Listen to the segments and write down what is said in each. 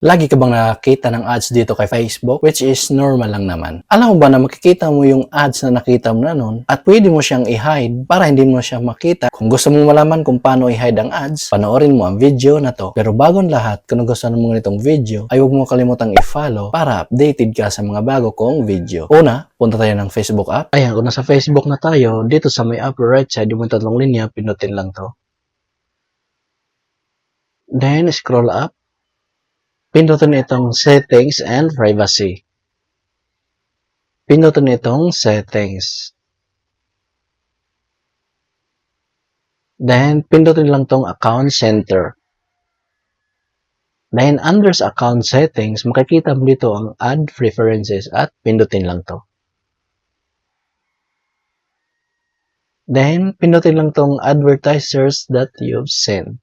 Lagi ka bang nakakita ng ads dito kay Facebook? Which is normal lang naman. Alam mo ba na makikita mo yung ads na nakita mo na nun at pwede mo siyang i-hide para hindi mo siya makita. Kung gusto mo malaman kung paano i-hide ang ads, panoorin mo ang video na to. Pero bago lahat, kung gusto mo nitong video, ay huwag mo kalimutang i-follow para updated ka sa mga bago kong video. Una, punta tayo ng Facebook app. Ayan, kung nasa Facebook na tayo, dito sa may upper right side, yung tatlong linya, pinutin lang to. Then, scroll up. Pindutin itong settings and privacy. Pindutin itong settings. Then, pindutin lang tong account center. Then, under account settings, makikita mo dito ang add preferences at pindutin lang to. Then, pindutin lang tong advertisers that you've sent.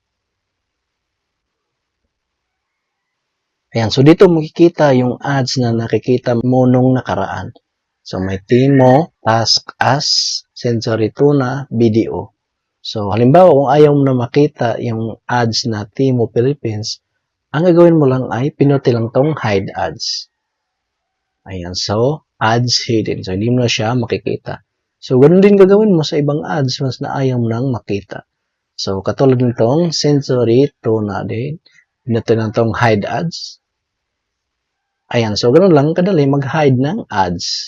Ayan, so dito makikita yung ads na nakikita mo nung nakaraan. So may Timo, Task As, Sensory Tuna, Video. So halimbawa kung ayaw mo na makita yung ads na Timo Philippines, ang gagawin mo lang ay pinuti lang tong hide ads. Ayan, so ads hidden. So hindi mo na siya makikita. So ganun din gagawin mo sa ibang ads mas na ayaw mo nang makita. So katulad nitong Sensory Tuna din, pinuti lang tong hide ads. Ayan, so ganun lang kadali mag-hide ng ads.